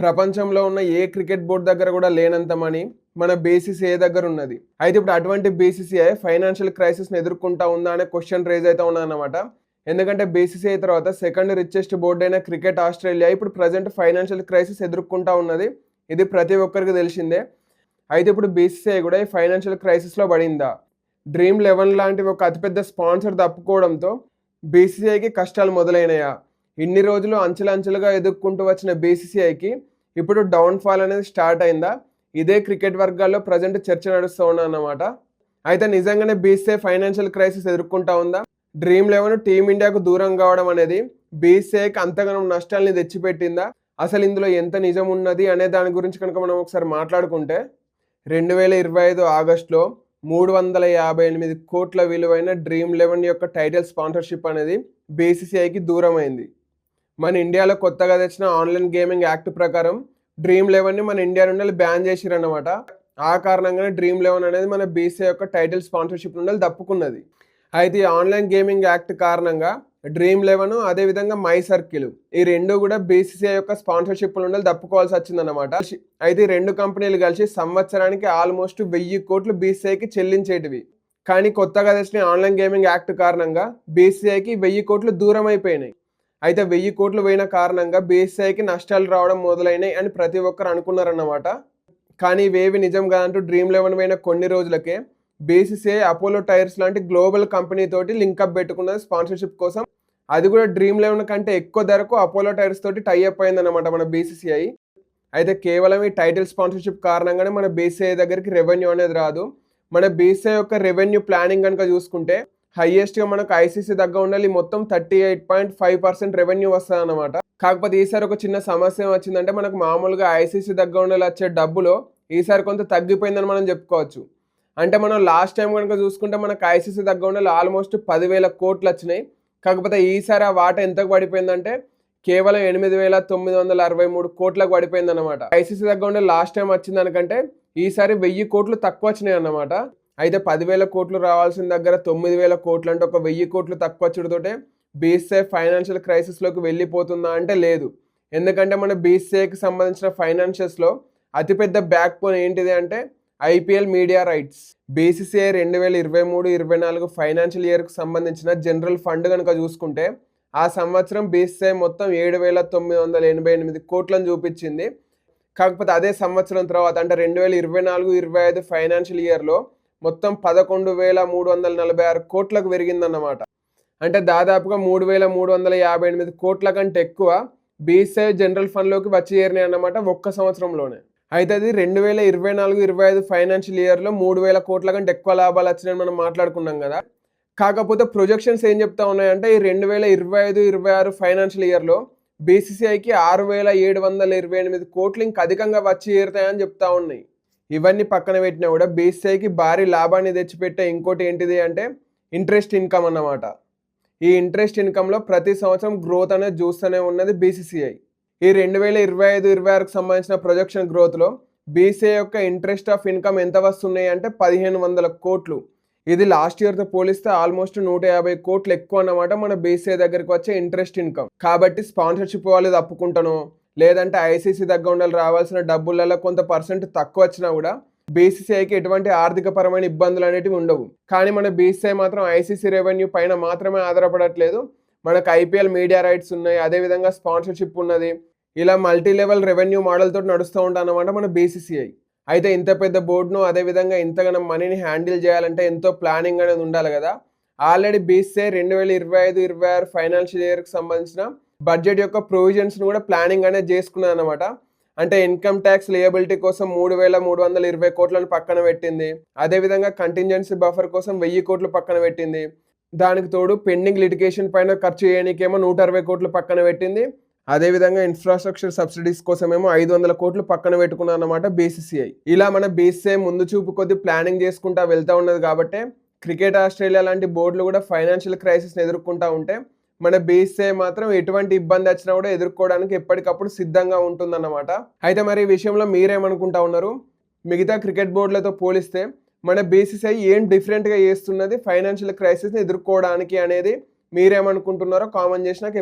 ప్రపంచంలో ఉన్న ఏ cricket board దగ్గర కూడా లేనంత మనీ మన బీసీసీఐ దగ్గర ఉన్నది. అయితే ఇప్పుడు అటువంటి బీసీసీఐ ఫైనాన్షియల్ క్రైసిస్ని ఎదుర్కొంటా ఉందా అనే క్వశ్చన్ రేజ్ అయితే ఉన్నదన్నమాట ఎందుకంటే బీసీసీఐ తర్వాత సెకండ్ రిచెస్ట్ బోర్డు అయిన క్రికెట్ ఆస్ట్రేలియా ఇప్పుడు ప్రజెంట్ ఫైనాన్షియల్ క్రైసిస్ ఎదుర్కొంటా ఉన్నది. ఇది ప్రతి ఒక్కరికి తెలిసిందే. అయితే ఇప్పుడు బీసీసీఐ కూడా ఈ ఫైనాన్షియల్ క్రైసిస్లో పడిందా? డ్రీమ్ లెవెన్ లాంటి ఒక అతిపెద్ద స్పాన్సర్ తప్పుకోవడంతో బీసీసీఐకి కష్టాలు మొదలైనయా? ఇన్ని రోజులు అంచెలంచెలుగా ఎదుర్కొంటూ వచ్చిన బీసీసీఐకి ఇప్పుడు డౌన్ఫాల్ అనేది స్టార్ట్ అయిందా? ఇదే క్రికెట్ వర్గాల్లో ప్రజెంట్ చర్చ నడుస్తూ ఉన్నా అన్నమాట అయితే నిజంగానే బీసీఐ ఫైనాన్షియల్ క్రైసిస్ ఎదుర్కొంటా ఉందా? డ్రీమ్ లెవెన్ టీమిండియాకు దూరం కావడం అనేది బీసీఐకి అంతగానం నష్టాల్ని తెచ్చిపెట్టిందా? అసలు ఇందులో ఎంత నిజం ఉన్నది అనే దాని గురించి కనుక మనం ఒకసారి మాట్లాడుకుంటే రెండు వేల ఇరవై ఐదు ఆగస్టులో మూడు వందల యాభై ఎనిమిది కోట్ల విలువైన డ్రీమ్ లెవెన్ యొక్క టైటిల్ స్పాన్సర్షిప్ అనేది బీసీసీఐకి దూరం అయింది మన ఇండియాలో కొత్తగా తెచ్చిన ఆన్లైన్ గేమింగ్ యాక్ట్ ప్రకారం డ్రీమ్ లెవెన్ని మన ఇండియా నుండి బ్యాన్ చేసిరన్నమాట. ఆ కారణంగానే డ్రీమ్ లెవెన్ అనేది మన బీసీఐ యొక్క టైటిల్ స్పాన్సర్షిప్ నుండి తప్పుకున్నది అయితే ఈ ఆన్లైన్ గేమింగ్ యాక్ట్ కారణంగా డ్రీమ్ లెవెన్ అదేవిధంగా మై సర్కిల్ ఈ రెండు కూడా బీసీసీఐ యొక్క స్పాన్సర్షిప్ నుండి తప్పుకోవాల్సి వచ్చిందన్నమాట. అయితే రెండు కంపెనీలు కలిసి సంవత్సరానికి ఆల్మోస్ట్ వెయ్యి కోట్లు బీసీఐకి చెల్లించేటివి. కానీ కొత్తగా తెచ్చిన ఆన్లైన్ గేమింగ్ యాక్ట్ కారణంగా బీసీఐకి వెయ్యి కోట్లు దూరం అయిపోయినాయి అయితే వెయ్యి కోట్లు పోయిన కారణంగా బీసీఐకి నష్టాలు రావడం మొదలైనాయి అని ప్రతి ఒక్కరు అనుకున్నారన్నమాట. కానీ ఇవేవి నిజం కాదంటూ డ్రీమ్ లెవెన్ పోయిన కొన్ని రోజులకే బీసీసీఐ అపోలో టైర్స్ లాంటి గ్లోబల్ కంపెనీ తోటి లింకప్ పెట్టుకున్నది స్పాన్సర్షిప్ కోసం అది కూడా డ్రీమ్ లెవెన్ కంటే ఎక్కువ ధరకు అపోలో టైర్స్ తోటి టైఅప్ అయిందన్నమాట మన బీసీసీఐ. అయితే కేవలం ఈ టైటిల్ స్పాన్సర్షిప్ కారణంగానే మన బీసీఐ దగ్గరికి రెవెన్యూ అనేది రాదు. మన బీసీఐ యొక్క రెవెన్యూ ప్లానింగ్ కనుక చూసుకుంటే హైయెస్ట్గా మనకు ఐసీసీ దగ్గర ఉండాలి. మొత్తం thirty eight point five percent revenue వస్తుంది అనమాట కాకపోతే ఈసారి ఒక చిన్న సమస్య వచ్చిందంటే మనకు మామూలుగా ఐసీసీ దగ్గర ఉండాలి వచ్చే డబ్బులో ఈసారి కొంత తగ్గిపోయిందని మనం చెప్పుకోవచ్చు. అంటే మనం లాస్ట్ టైం కనుక చూసుకుంటే మనకు ఐసీసీ దగ్గర ఉండాలి ఆల్మోస్ట్ పదివేల కోట్లు వచ్చినాయి. కాకపోతే ఈసారి ఆ వాట ఎంతకు పడిపోయిందంటే కేవలం ఎనిమిది వేల తొమ్మిది వందల అరవై మూడు కోట్లకు పడిపోయింది అనమాట ఐసీసీ దగ్గర ఉండే లాస్ట్ టైం వచ్చింది దానికంటే ఈసారి వెయ్యి కోట్లు తక్కువ వచ్చినాయి అన్నమాట అయితే పదివేల కోట్లు రావాల్సిన దగ్గర తొమ్మిది వేల కోట్లు అంటే ఒక వెయ్యి కోట్లు తక్కువ వచ్చుడుతోటే బీసీఐ ఫైనాన్షియల్ క్రైసిస్లోకి వెళ్ళిపోతుందా అంటే లేదు. ఎందుకంటే మన బీసీఐకి సంబంధించిన ఫైనాన్షియల్స్లో అతిపెద్ద బ్యాక్ పోన్ ఏంటిది అంటే ఐపీఎల్ మీడియా రైట్స్. బీసీసీఐ రెండు వేల ఇరవై మూడు ఇరవై నాలుగు ఫైనాన్షియల్ ఇయర్కు సంబంధించిన జనరల్ ఫండ్ కనుక చూసుకుంటే ఆ సంవత్సరం బీసీఐ మొత్తం ఏడు వేల తొమ్మిది వందల ఎనభై ఎనిమిది కోట్లను చూపించింది. కాకపోతే అదే సంవత్సరం తర్వాత అంటే రెండు వేల ఇరవై నాలుగు ఇరవై ఐదు ఫైనాన్షియల్ ఇయర్లో మొత్తం పదకొండు వేల మూడు వందల నలభై ఆరు కోట్లకు పెరిగిందన్నమాట. అంటే దాదాపుగా మూడు వేల మూడు వందల యాభై ఎనిమిది కోట్ల కంటే ఎక్కువ బీసీఐ జనరల్ ఫండ్లోకి వచ్చి చేరినాయి అన్నమాట ఒక్క సంవత్సరంలోనే. అయితే అది రెండు వేల ఇరవై నాలుగు ఇరవై ఐదు ఫైనాన్షియల్ ఇయర్లో మూడు వేల కోట్ల కంటే ఎక్కువ లాభాలు వచ్చినాయని మనం మాట్లాడుకున్నాం కదా. కాకపోతే ప్రొజెక్షన్స్ ఏం చెప్తా ఉన్నాయంటే ఈ రెండు వేల ఇరవై ఐదు ఇరవై ఆరు ఫైనాన్షియల్ ఇయర్లో బీసీసీఐకి ఆరు వేల ఏడు వందల ఇరవై ఎనిమిది కోట్లు ఇంకా అధికంగా వచ్చి చేరుతాయని చెప్తా ఉన్నాయి. ఇవన్నీ పక్కన పెట్టినా కూడా బీసీఐకి భారీ లాభాన్ని తెచ్చిపెట్టే ఇంకోటి ఏంటిది అంటే ఇంట్రెస్ట్ ఇన్కమ్ అన్నమాట. ఈ ఇంట్రెస్ట్ ఇన్కమ్లో ప్రతి సంవత్సరం గ్రోత్ అనేది చూస్తూనే ఉన్నది బీసీసీఐ. ఈ రెండు వేల ఇరవై ఐదు ఇరవై ఆరుకు సంబంధించిన ప్రొజెక్షన్ గ్రోత్లో బీసీఐ యొక్క ఇంట్రెస్ట్ ఆఫ్ ఇన్కమ్ ఎంత వస్తున్నాయి అంటే పదిహేను వందల కోట్లు. ఇది లాస్ట్ ఇయర్తో పోలిస్తే ఆల్మోస్ట్ నూట యాభై కోట్లు ఎక్కువ అన్నమాట మన బీసీఐ దగ్గరికి వచ్చే ఇంట్రెస్ట్ ఇన్కమ్. కాబట్టి స్పాన్సర్షిప్ వాళ్ళు తప్పుకుంటాను లేదంటే ఐసీసీ దగ్గర ఉండాలి రావాల్సిన డబ్బులలో కొంత పర్సెంట్ తక్కువ వచ్చినా కూడా బీసీసీఐకి ఎటువంటి ఆర్థిక పరమైన ఇబ్బందులు అనేటివి ఉండవు. కానీ మన బీసీఐ మాత్రం ఐసీసీ రెవెన్యూ పైన మాత్రమే ఆధారపడట్లేదు. మనకు ఐపీఎల్ మీడియా రైట్స్ ఉన్నాయి అదేవిధంగా స్పాన్సర్షిప్ ఉన్నది. ఇలా మల్టీ లెవెల్ రెవెన్యూ మోడల్ తోటి నడుస్తూ ఉంటాం అన్నమాట మన బీసీసీఐ. అయితే ఇంత పెద్ద బోర్డును అదేవిధంగా ఇంతగానం మనీని హ్యాండిల్ చేయాలంటే ఎంతో ప్లానింగ్ అనేది ఉండాలి కదా. ఆల్రెడీ బీసీఐ రెండు వేల ఇరవై ఐదు ఇరవై ఆరు ఫైనాన్షియల్ ఇయర్కి సంబంధించిన బడ్జెట్ యొక్క ప్రొవిజన్స్ను కూడా ప్లానింగ్ అనేది చేసుకున్నాను అనమాట అంటే ఇన్కమ్ ట్యాక్స్ లియబిలిటీ కోసం మూడు వేల మూడు వందల ఇరవై కోట్లను పక్కన పెట్టింది. అదేవిధంగా కంటింజెన్సీ బఫర్ కోసం వెయ్యి కోట్లు పక్కన పెట్టింది. దానికి తోడు పెండింగ్ లిటిగేషన్ పైన ఖర్చు చేయడానికేమో నూట అరవై కోట్లు పక్కన పెట్టింది. అదేవిధంగా ఇన్ఫ్రాస్ట్రక్చర్ సబ్సిడీస్ కోసమేమో ఐదు వందల కోట్లు పక్కన పెట్టుకున్నాను అనమాట బీసీసీఐ. ఇలా మన బీసీఐ ముందు చూపు కొద్ది ప్లానింగ్ చేసుకుంటా వెళ్తూ ఉన్నది కాబట్టి క్రికెట్ ఆస్ట్రేలియా లాంటి బోర్డులు కూడా ఫైనాన్షియల్ క్రైసిస్ని ఎదుర్కొంటా ఉంటే మన బీసీఐ మాత్రం ఎటువంటి ఇబ్బంది వచ్చినా కూడా ఎదుర్కోవడానికి ఎప్పటికప్పుడు సిద్ధంగా ఉంటుందన్నమాట. అయితే మరి ఈ విషయంలో మీరేమనుకుంటా ఉన్నారు? మిగతా క్రికెట్ బోర్డులతో పోలిస్తే మన బీసీసీఐ ఏం డిఫరెంట్గా చేస్తున్నది ఫైనాన్షియల్ క్రైసిస్ని ఎదుర్కోవడానికి అనేది మీరేమనుకుంటున్నారో కామెంట్ చేసి నాకు